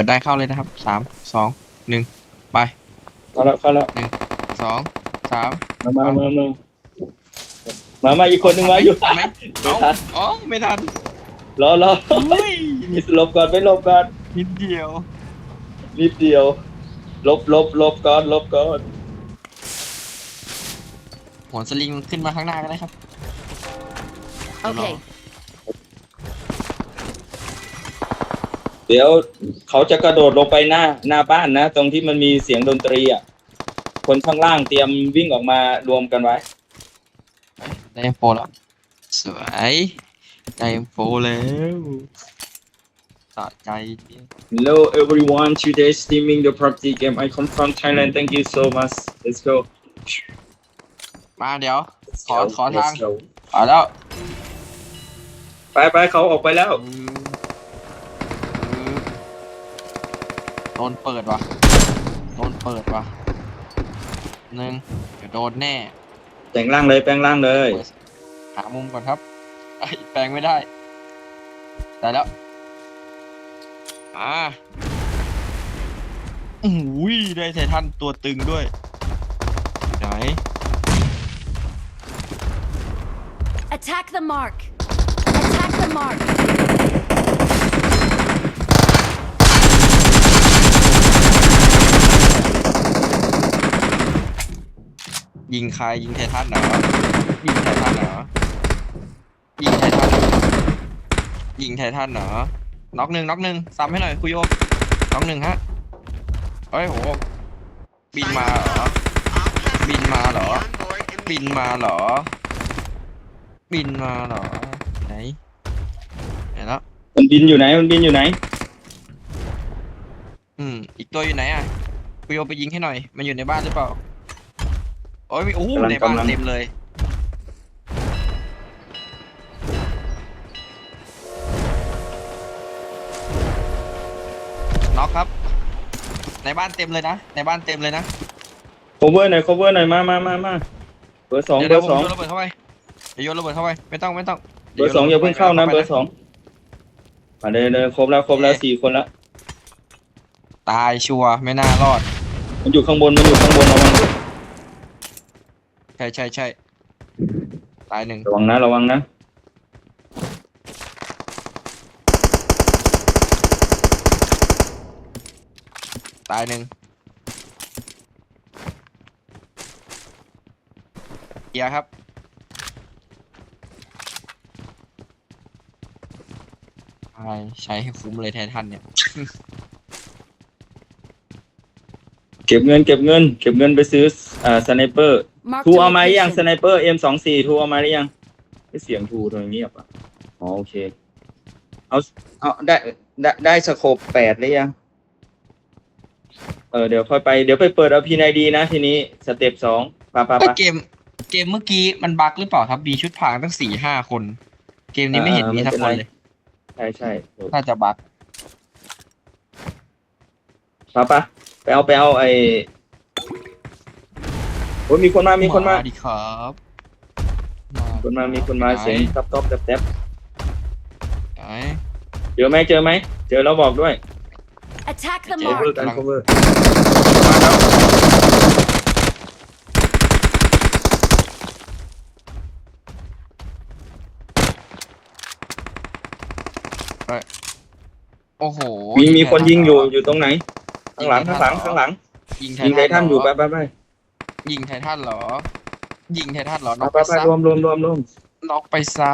ปิดได้เข้าเลยนะครับสามสองหนึ่งไปเข้าแล้วเข้าแล้วสองสามมามามามามามาอีกคนหนึ่งมาอยู่ทันไหมเอ้าอ๋อไม่ทันรอรออุ้ยหลบก่อนไปหลบก่อนนิดเดียว นิดเดียวหลบหลบหลบก่อนหลบก่อนหัวสลิงขึ้นมาข้างหน้าก็ได้ครับ Okay. เดี๋ยวเขาจะกระโดดลงไปหน้าหน้าบ้านนะ ตรงที่มันมีเสียงดนตรีอะ คนข้างล่างเตรียมวิ่งออกมารวมกันไว้ ได้เอ็มโฟแล้ว สวย ได้เอ็มโฟแล้วสะใจจริง Hello everyone today streaming the PUBG game I come from Thailand thank you so much let's go มาเดี๋ยว ขอ Let's ขอทาง go เอาแล้ว ไปไปเขาออกไปแล้ว อืม ดนเปิดว่ะโดนเปิดว่ะหนึ่งเดี๋ยวโดนแน่แปลงร่างเลยแปลงร่างเลย หามุมก่อนครับไอ้ยแปลงไม่ได้ ได้แล้วอ่าอุ้ยได้ไททันตัวตึงด้วยไหน Attack the mark. Attack the mark. ยิงใครยิงไททันเหรอยิงไททันเหรอยิงไททันเหรอยิงไททันเหรอน็อกหนึ่งน็อกหนึ่งซ้ำให้หน่อยคุยโอน็อกหนึ่งฮะเฮ้ยโหบินมาเหรอบินมาเหรอบินมาเหรอบินมาเหรอไหนไหนแล้วมันบินอยู่ไหนมันบินอยู่ไหน อืมอีกตัวอยู่ไหนอะคุยโอไปยิงให้หน่อย มันอยู่ในบ้านหรือเปล่า โอ้ยมีโอ้โหกำลังในบ้านกำลัง เต็มเลยน็อกครับ ในบ้านเต็มเลยนะ ในบ้านเต็มเลยนะ cover หน่อย cover หน่อยมามามามาเบอร์สองเดี๋ยวเบเดี๋อยวร์ผสมองโยนระเบิดเข้าไปเดี๋ยวโยนระเบิดเข้าไป ไม่ต้องไม่ต้องเบอร์สองอย่าเพิ่งเข้านะ เบอร์สองมาเลยเลยครบแล้วครบแล้วสี่คนแล้วตายชัวร์ไม่น่ารอด มันอยู่ข้างบนมันอยู่ข้างบนระวังใช่ใช่ใช่ตายหนึ่งระวังนะระวังนะตายหนึ่งเกียร์ครับ ใช่ใช้ให้คุ้มเลยไททันเนี่ย เก็บเงินเก็บเงิน เก็บเงินไปซื้ออ่าสไนเปอร์ Mark ทู the เอามาหรือยังส location. ไนเปอร์ M สองสี่ทูเอามาหรือยังไม่เสียงทูทำไมเงียบอะอ๋อโอเค เอาเอาได้ได้ได้สโคปแปดหรือยัง เออเดี๋ยวค่อยไปเดี๋ยวไปเปิดเอาพีไนดีนะทีนี้สเต็ปสองปะปะเอ้ยปะ เกมเกมเมื่อกี้มันบั๊กหรือเปล่าครับมีชุดพรางตั้งสี่ห้าคน เกมนี้ไม่เห็นอ่ามีไม่สักเป็นคนไร เลยใช่ใช่น่าจะบั๊ก ปะปะไปเอาไปเอาไอโอ้ยมีคนมา มีคนมา ดีครับมาคนมา มีคนมา เสียงตับตับแตบแตบไหนเจอไหมเจอไหม เจอแล้วบอกด้วย Attack the เจ๊ mark. cover กันกำลัง cover มาแล้วโอ้โหมีมีคนยิงอยู่ไททัอยู่ตรงไหน ข้างหลัง ข้างหลัง ข้างหลัง ยิงไทยิงไททันอยู่เหไปรไปไป ยิงไททันเหรอ ยิงไททันเหรอไปน็อกไปไปไปซะรวมรวมรวมรวมน็อกไปซะ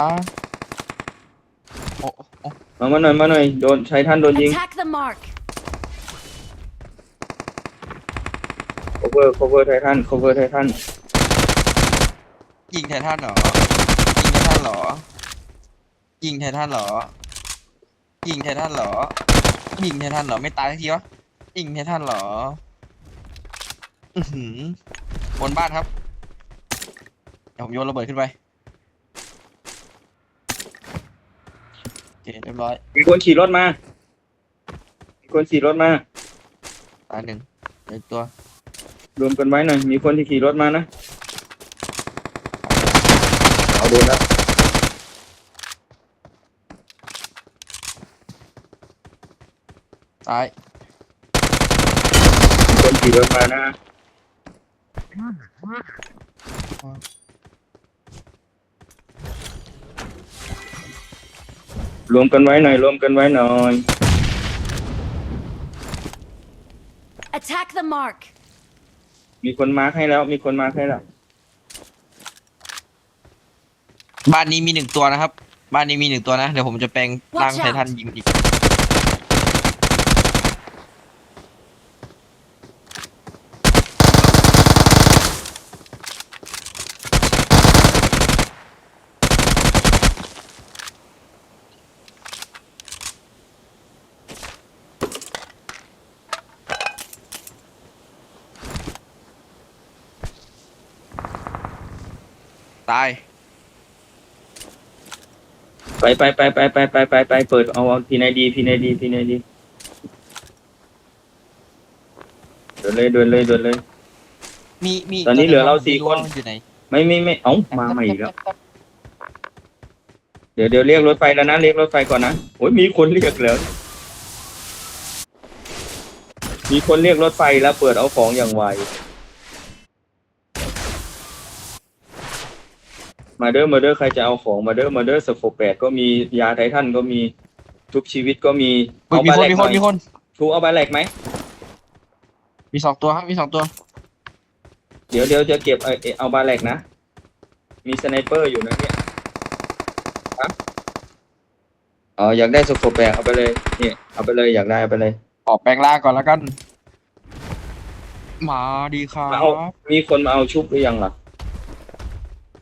โอ้โอ้มามาหน่อยมาหน่อยโดนไททันโดนยิง Attack the mark. cover cover ไททัน cover ไททันยิงไททันเหรอ ยิงไททันเหรอ ยิงไททันเหรอ ยิงไททันเหรอ ยิงไททันเหรอไม่ตายสักทีวะยิงไททันเหรอ อือหือ บนบ้านครับเดี๋ยวผมโยนระเบิดขึ้นไปโอเคเรียบร้อยมีคนขี่รถมา มีคนขี่รถมา ตายหนึ่งเหลืออกตัวรวมกันไว้หน่อย มีคนที่ขี่รถมานะ เอาโดนแล้วตายขี่รถมานะ รวมกันไว้หน่อย รวมกันไว้หน่อย Attack the mark. มีคนมาร์คให้แล้ว มีคนมาร์คให้แล้ว บ้านนี้มีหนึ่งตัวนะครับ บ้านนี้มีหนึ่งตัวนะ เดี๋ยวผมจะแปลงร่าง Watch out ไททันยิงอีก ตาย ไปไปไปไปไปไปไปไปเปิดเอาเอาพีไนดีพีไนดีพีไนดีเดินเลยเดินเลยเดินเลย มีมีตอนนี้เหลือเราสี่คน อยู่ไหนไม่ไม่ไม่เอ้ามาใหม่อีกแล้วเดี๋ยวเดี๋ยวเรียกรถไฟแล้วนะเรียกรถไฟก่อนนะโอ้ยมีคนเรียกแล้วมีคนเรียกรถไฟแล้วเปิดเอาของอย่างไว มาเด้อมาเด้อใครจะเอาของมาเด้อมาเด้อสโคปแปดก็มียาไททันก็มีทุกชีวิตก็มีเฮ้ยเอามีบาคนแหลกมีหคน่นอยมีคน ทูเอาบาแหลกไหมมีสองตัวครับมีสองตัว เดี๋ยวเดี๋ยวจะเก็บเอาเอาบาแหลกนะ มีสไนเปอร์อยู่นะเนี่ยครับอ๋ออยากได้สโคปแปดเอาไปเลยนี่เอาไปเลยอยากได้เอาไปเลย ออกแปลงร่างก่อนแล้วกัน มาดีครับ มาเอา มีคนมาเอาชุบหรือยังล่ะ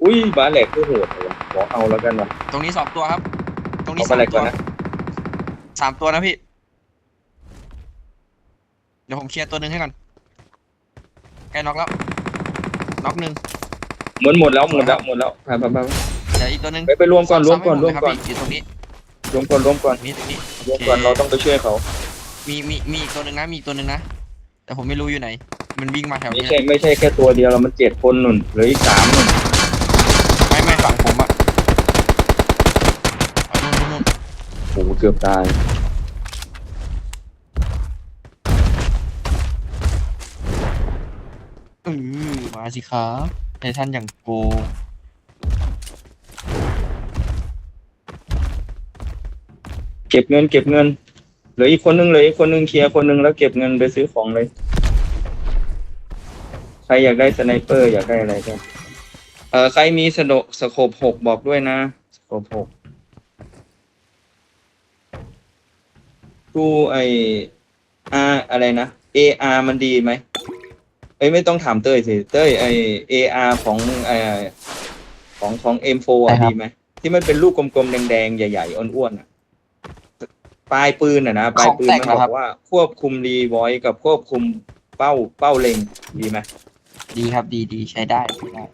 อุ้ยบาแหลกก็โหดเลยวะขอเอาแล้วกันวะตรงนี้สองตัวครับ ตรงนี้เอาสาบามแหลกตัก่อวนนะสามตัวนะพี่ เดี๋ยวผมเคลียร์ตัวหนึ่งให้ก่อนใกล้น็อกแล้วน็อกหนึ่งหมดหมดแล้วหมดแล้วหมดแล้วไปไปไปเดี๋ยวอีกตัวหนึ่งไปไปรวมก่อนรวมก่อนรวมซ้ำให้ผก่อนเลยครับพี่อยู่ตรงนี้รวมก่อนรวมก่อนนี่ตรงนี้รวมก่อนเราต้องไปช่วยเขามีมีมีอีกตัวหนึ่งนะมีอีกตัวหนึ่งนะแต่ผมไม่รู้อยู่ไหน มันวิ่งมาแถวไม่นี้ใช่ไม่ใช่แค่ตัวเดียวเรามันเจ็ดคนหนุนเหลืออีกสามหนุน ไม่ไม่ฝั่งผมอะเอานู่นนู่นนู่น โอ้โหเกือบตาย เออมาสิครับไททันอย่างโกงเก็บเงิน เก็บเงิน เหลืออีกคนนึงเหลืออีกคนนึงเคลียร์คนนึงแล้วเก็บเงินไปซื้อของเลย ใครอยากได้สไนเปอร์อยากได้อะไรก็เออใครมีสโนสโคปหกบอกด้วยนะสโคปหก ดูไออาอะไรนะ AR มันดีไหมเอ้ยไม่ต้องถามเต้ยสิเต้ยไอ AR ของไอของของ M4 อะดีไหมที่มันเป็นลูกกลมๆแดงๆ ใหญ่ๆ อ้วนๆอะปลายปืนอะนะปลายปืนมันบอกว่าควบคุมรีไวอยกับควบคุมเป้าเป้าเล็งดีไหมดีครับดีดีใช้ได้ใช้ได้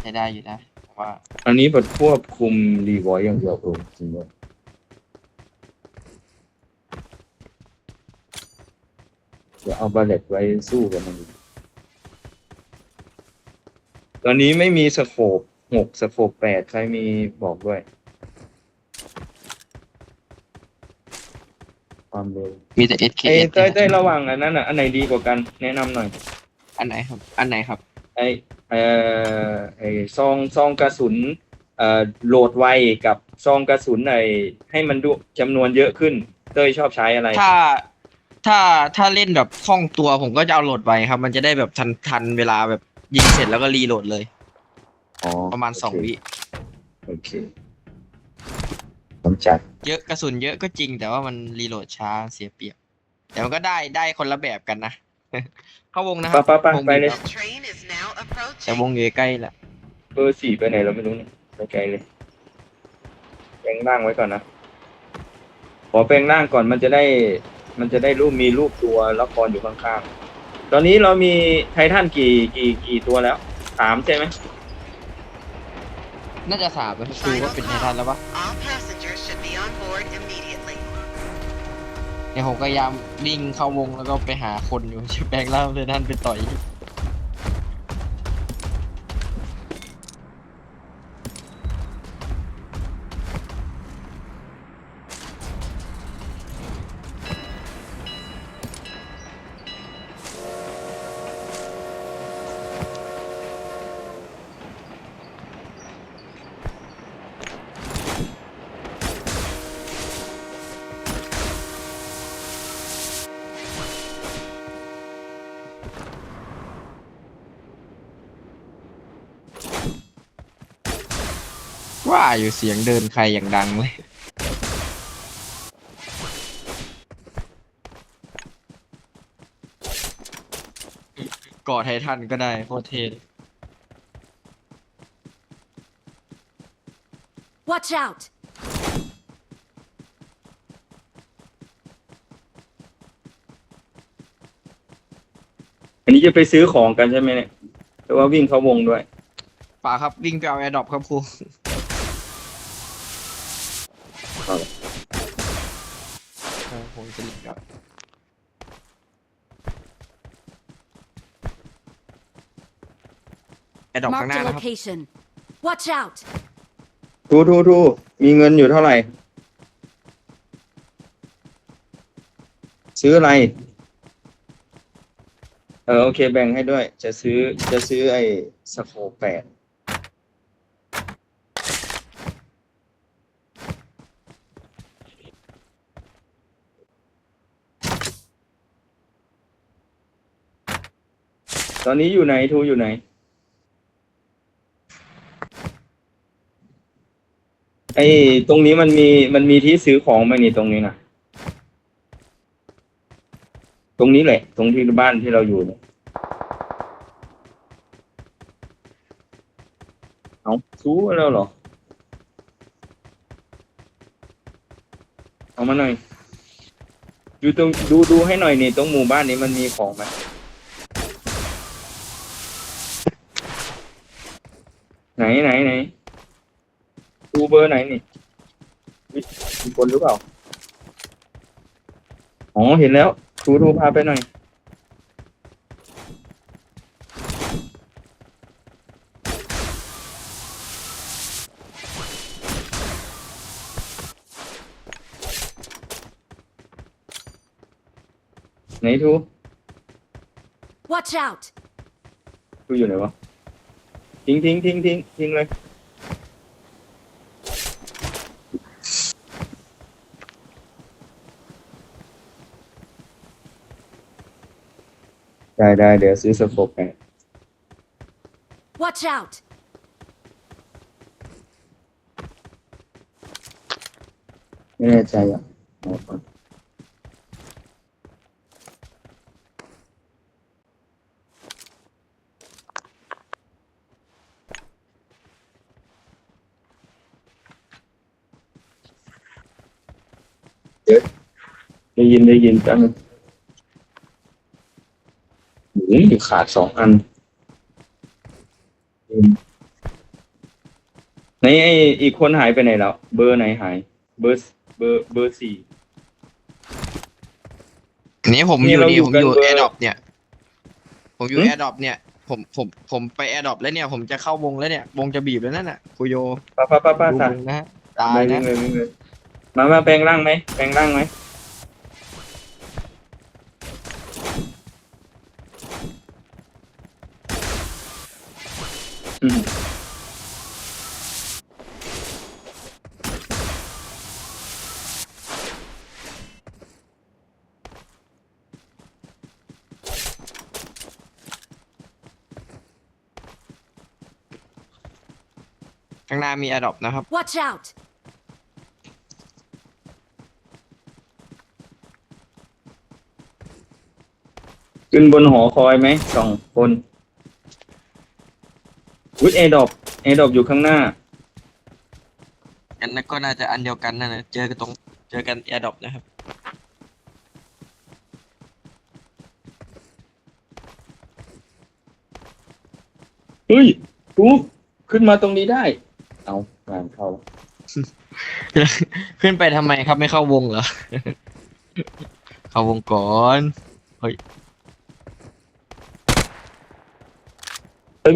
ใช้ได้อยู่นะผมว่า อันนี้แบบควบคุมรีไวอยอย่างเดียวเออจริงด้วย เดี๋ยวเอาบาเลตไว้สู้กับมันดีตอนนี้ไม่มีสโคปหกสโคปแปดใครมีบอกด้วย ความเร็วมีแต่ SK เอ้ยเต้ยเต้ยระหว่างอันนั้นอะอันไหนดีกว่ากัน แนะนำหน่อย อันไหนครับ อันไหนครับ ไอเอ่อไอซองซองกระสุนเอ่อโหลดไวกับซองกระสุนไอให้มันดูจำนวนเยอะขึ้น เต้ยชอบใช้อะไร ถ้า ถ้าถ้าเล่นแบบคล่องตัวผมก็จะเอาโหลดไว้ครับ มันจะได้แบบทันทันเวลาแบบยิงเสร็จแล้วก็รีโหลดเลย อ๋อประมาณสองวิโอเคผมจัดเยอะกระสุนเยอะก็จริง แต่ว่ามันรีโหลดช้าเสียเปรียบ แต่มันก็ได้ได้คนละแบบกันนะ เข้าวงนะคไปรับไปไปวงไปเลยบีบ The train is now แต่ approaching. วงอยู่ใกล้ๆแหละเบอร์สี่ไปไหนเราไม่รู้เนี่ยไปไกลเลยแปลงร่างไว้ก่อนนะ ขอแปลงร่างก่อนมันจะได้ มันจะได้รูปมีรูปตัวละครอยู่ข้างๆ ตอนนี้เรามีไททันกี่กี่กี่ตัวแล้วสามใช่ไหมน่าจะสามนะดูว่าเป็นไททันแล้วปะ All passengers should be on board immediately. เนี่ยผมก็พยายามวิ่งเข้าวงแล้วก็ไปหาคนอยู่ชื่อแปลงร่างไททันไปต่อย อยู่เสียงเดินใครอย่างดังเลยก่อไททันก็ได้โคตรเท่ Watch out! อันนี้จะไปซื้อของกันใช่ไหมเนี่ยแต่ว่าวิ่งเข้าวงด้วย ป่าครับวิ่งไปเอาแอร์ดรอปครับครู เอาเลย เออผมจะรีบกลับแอร์ ดรอปข้างห Marked น้า a นะครับ location. Watch out! ทูทูทูมีเงินอยู่เท่าไหร่ ซื้ออะไร เออโอเคแบ่งให้ด้วย จะซื้อจะซื้อไอ้สโคปแปดตอนนี้อยู่ไหนทูอยู่ไหน ไอ้ตรงนี้มันมีมันมีที่ซื้อของไหมนี่ตรงนี้นะตรงนี้แหละ ตรงที่บ้านที่เราอยู่เนี่ยเอาซู้แล้วเหรอ เอามาหน่อย ดูตรงดูดูให้หน่อยนี่ตรงหมู่บ้านนี้มันมีของไหมไหนไหนไหน ดูเบอร์ไหนนี่วิมีคนหรือเปล่า อ๋อ เห็นแล้วครูโทรพาไปหน่อย ไหนทู Watch out! ทูอยู่ไหนวะ ทิ้งทิ้งทิ้งทิ้งทิ้งเลย ได้ได้เดี๋ยวซื้อสโคปไป Watch out! ไม่แน่ใจอะเอาก่อนเดี๋ยวได้ยินได้ยินจัง หืมขาดสองอันอืมไหนไอ้อีกคนหายไปไหนแล้ว เบอร์ไหนหาย เบอร์เบอร์เบอร์สี่อันนี้ผมนี่อยู่เรานี่อยู่ผมกันอยู่เบอร์ แอร์ดรอปเนี่ย ผมอยู่หึแอร์ดรอปเนี่ย ผมผมผมไปแอร์ดรอปแล้วเนี่ย ผมจะเข้าวงแล้วเนี่ย วงจะบีบแล้วนั่นน่ะคุโยป้าป้าป้าป้าดูค่ะวงนะฮะตายไม่นะ เลยไม่เลยมามาแปลงร่างไหมแปลงร่างไหม ข้างหน้ามีแอร์ดรอปนะครับ Watch out! ขึ้นบนหอคอยไหมสองคน วิทเอดอบเอดอบอยู่ข้างหน้า อันนั้นก็น่าจะอันเดียวกันนั่นนะเจอกันตรงเจอกันแอร์ดรอปนะครับ เฮ้ยทูขึ้นมาตรงนี้ได้ เอางานเข้า ขึ้นไปทำไมครับไม่เข้าวงเหรอ เข้าวงก่อนเฮ้ย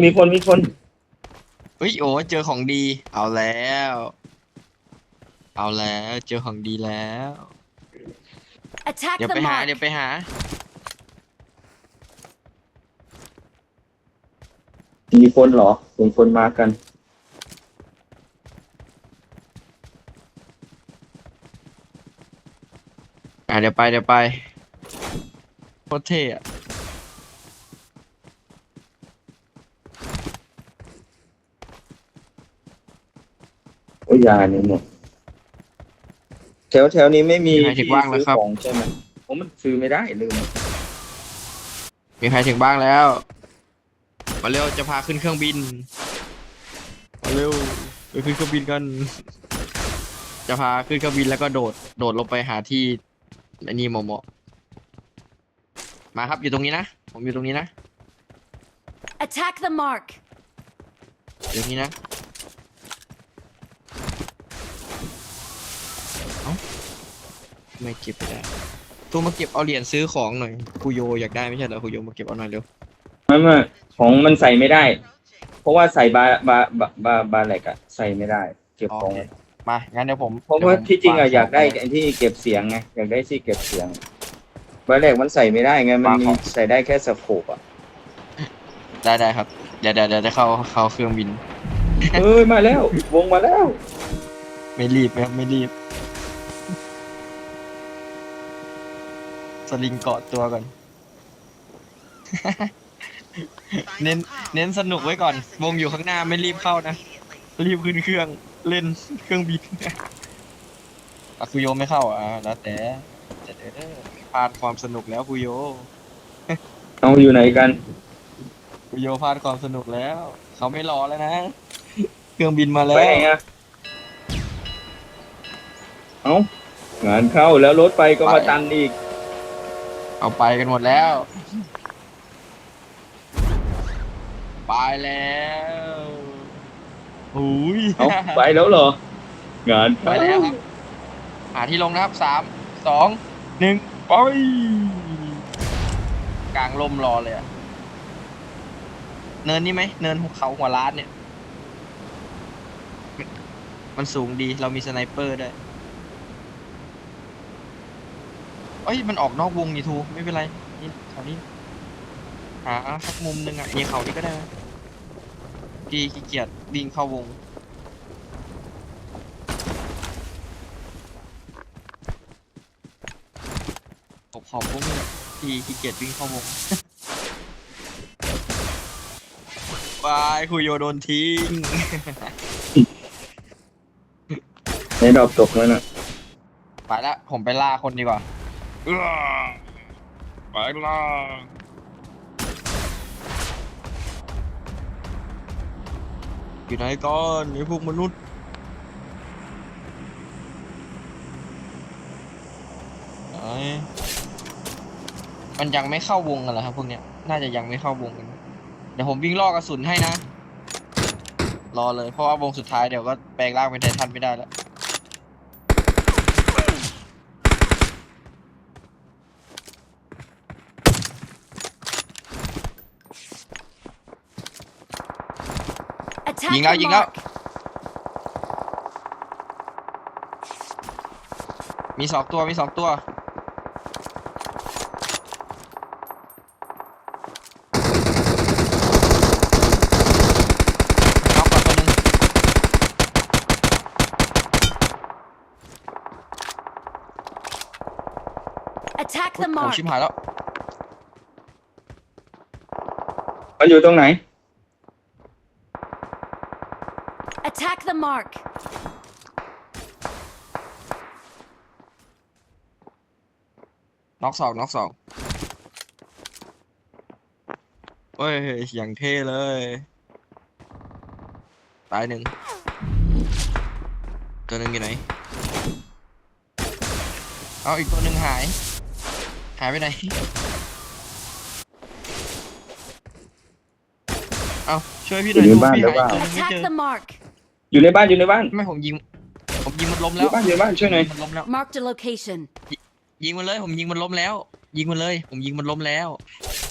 มีคนมีคน เฮ้ยโอ้เจอของดี เอาแล้ว เอาแล้วเจอของดีแล้ว Attack เดี๋ยว the ไปหา mark! เดี๋ยวไปหา มีคนเหรอเห็นคนมากันอะเดี๋ยวไปเดี๋ยวไปโคตรเท่อะ ยานี่หมดแถวแถวนี้ไม่มีมีใครถึงว่างแล้วซื้อครับของใช่ไหมผมมันซื้อไม่ได้ลืมมีใครถึงบ้างแล้ว มาเร็วจะพาขึ้นเครื่องบิน มาเร็วไปขึ้นเครื่องบินกัน จะพาขึ้นเครื่องบินแล้วก็โดด โดดลงไปหาที่อันนี้เหมาะๆมาครับอยู่ตรงนี้นะ ผมอยู่ตรงนี้นะ Attack the mark. อยู่ตรงนี้นะ เอ้าทำ ไม่เก็บไม่ได้ตัวมาเก็บเอาเหรียญซื้อของหน่อยคุโยอยากได้ไม่ใช่เหรอคุโยมาเก็บเอาหน่อยเร็วไม่ไม่ของมันใส่ไม่ได้ เพราะว่าใส่บาบาบาบาบาแหลกอะใส่ไม่ได้ เก็บของโอเคมางั้นเดี๋ยวผมเพราะว่าดี๋ยผมที่จริงอะวอยากได้ขงไอ้ที่เก็บเสียงไงอยากได้ที่เก็บเสียงบาแหลกมันใส่ไม่ได้ไงมันวางมีของใส่ได้แค่สโคปอะได้ได้ครับเดี๋ยวเดี๋ยวเดี๋ยวจะเข้าเข้าเครื่องบินเอ้ยมาแล้ว วงมาแล้ว ไม่รีบครับไม่รีบ สลิงเกาะตัวก่อน เน้น เน้นสนุกไว้ก่อน วงอยู่ข้างหน้าไม่รีบเข้านะ รีบขึ้นเครื่องเล่นเครื่องบินอะคุโยไม่เข้าอะแล้วแต่แต่เด้อพลาดความสนุกแล้วคุโยเอาอยู่ไหนกัน คุโยพลาดความสนุกแล้ว เขาไม่รอแล้วนะ เครื่องบินมาแล้ไปวไหนอะเอางานเข้าแล้วรถไปก็มาไปตันอีก เอาไปกันหมดแล้ว ไปแล้วอุ้ยเอาไปแล้วเหรอ งานไปเข้าแล้วครับหาที่ลงนะครับสามสองหนึ่งไปกลางลมรอเลยอะเนินนี่ไหมเนินภูเขาหัวล้านเนี่ย มันสูงดีเรามีสไนเปอร์ด้วย เอ้ยมันออกนอกวงนี่ทูไม่เป็นไรนี่เขานี่หาสักมุมหนึ่งอะนี่เขานี่ก็ได้นะดีขี้เกียจวิ่งเข้าวง ขอบขอบวงนี่แหละดีขี้เกียจวิ่งเข้าวง บายคุยโยโดนทิ้ง ในดอกตกแล้วน่ะไปละผมไปล่าคนดีกว่า เอื้อไปล่าอยู่ไหนก่อนไอ้พวกมนุษย์ ไหน มันยังไม่เข้าวงกันเหรอครับพวกเนี้ย น่าจะยังไม่เข้าวงกัน เดี๋ยวผมวิ่งล่อกระสุนให้นะ รอเลย เพราะว่าวงสุดท้ายเดี๋ยวก็แปลงร่างเป็นไททันไม่ได้แล้ว ยิงแล้ว the ยิงแล้ว mark. มีสองตัว มีสองตัว น็อกก่อนตัวหนึ่ง Attack อุ๊ the ยโอ้ mark. ชิบหายแล้ว มันอยู่ตรงไหน the mark. น็อกสองน็อกสองเฮ้ยอย่างเท่เลย ตายหนึ่งตัวหนึ่งอยู่ไหน เอาอีกตัวหนึ่งหาย หายไปไหน เอาช่วยพี่หน่อยอยู่ดูในบ้านพี่หรือหายเปล่าตัวหนึงไม่เจ Attack อ the mark. อยู่ในบ้านอยู่ในบ้าน ไม่ผมยิง ผมยิงมันล้มอแล้ยู่วบ้านอยู่ในบ้านช่วยหน่อย มันล้มแล้ว Marked a location. ยิงมันเลย ผมยิงมันล้มแล้ว ยิงมันเลย ผมยิงมันล้มแล้ว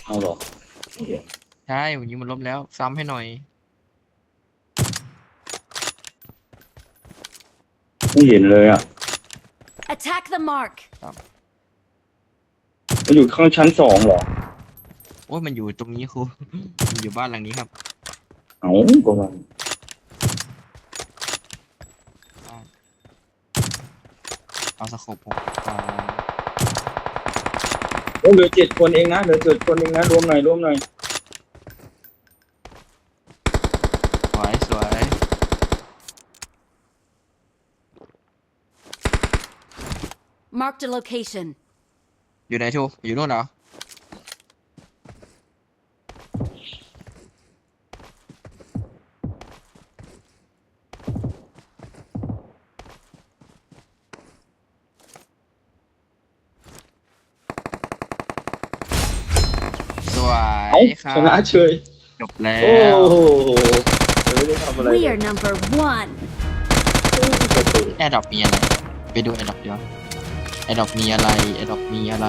เอาหรอใช่ผมยิงมันล้มแล้ว ซ้ำให้หน่อย ไม่เห็นเลยอะ Attack the mark. มันอยู่ข้างชั้นสองเหรอ โอ้ยมันอยู่ตรงนี้ครู มันอยู่บ้านหลังนี้ครับ เอาก็ว่า เอาสกปรกเอ้เหลือเจ็ดคนเองนะเหลือเจ็ดคนเองนะรวมหน่อยรวมหน่อยสวยสวยๆ Marked a location. อยู่ไหนทูอยู่นู่นเหรอ ชนะบเฉยจบแล้โอ้วโหไม่ได้ทำอะไร We เลย are number one. แอร์ดรอปมีอะไร ไปดูแอร์ดรอปดีกว่าแอร์ดรอปมีอะไรแอร์ดรอปมีอะไร